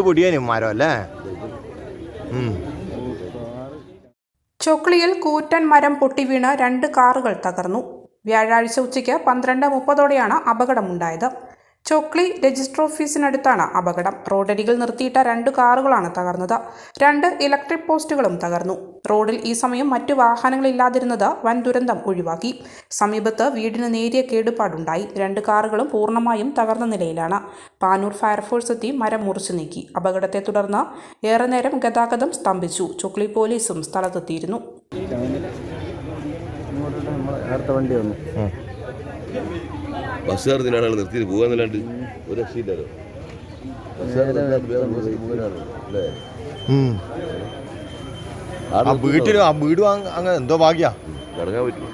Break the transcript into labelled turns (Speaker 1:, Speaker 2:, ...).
Speaker 1: പൊടിയാനും മരം അല്ലേ? ഉം.
Speaker 2: ചൊക്ലിയിൽ കൂറ്റൻ മരം പൊട്ടി പൊട്ടിവീണ് രണ്ട് കാറുകൾ തകർന്നു. വ്യാഴാഴ്ച ഉച്ചയ്ക്ക് പന്ത്രണ്ട് മുപ്പതോടെയാണ് അപകടമുണ്ടായത്. ചൊക്ലി രജിസ്റ്റർ ഓഫീസിനടുത്താണ് അപകടം. റോഡരികിൽ നിർത്തിയിട്ട രണ്ട് കാറുകളാണ് തകർന്നത്. രണ്ട് ഇലക്ട്രിക് പോസ്റ്റുകളും തകർന്നു. റോഡിൽ ഈ സമയം മറ്റു വാഹനങ്ങളില്ലാതിരുന്നത് വൻ ദുരന്തം ഒഴിവാക്കി. സമീപത്ത് വീടിന് നേരിയ കേടുപാടുണ്ടായി. രണ്ട് കാറുകളും പൂർണമായും തകർന്ന നിലയിലാണ്. പാനൂർ ഫയർഫോഴ്സ് എത്തി മരം മുറിച്ചു നീക്കി. അപകടത്തെ തുടർന്ന് ഏറെ നേരം ഗതാഗതം സ്തംഭിച്ചു. ചൊക്ലി പോലീസും സ്ഥലത്തെത്തിയിരുന്നു.
Speaker 3: ബസ്സുകാർ ഇതിനാണ് നിർത്തിയിട്ട് പോകാന്നല്ലാണ്ട് ഒരു രക്ഷയില്ലല്ലോ.
Speaker 1: ആ വീട് അങ്ങ് അങ്ങ് എന്തോ ഭാഗ്യ.
Speaker 3: കടങ്ങാൻ പറ്റും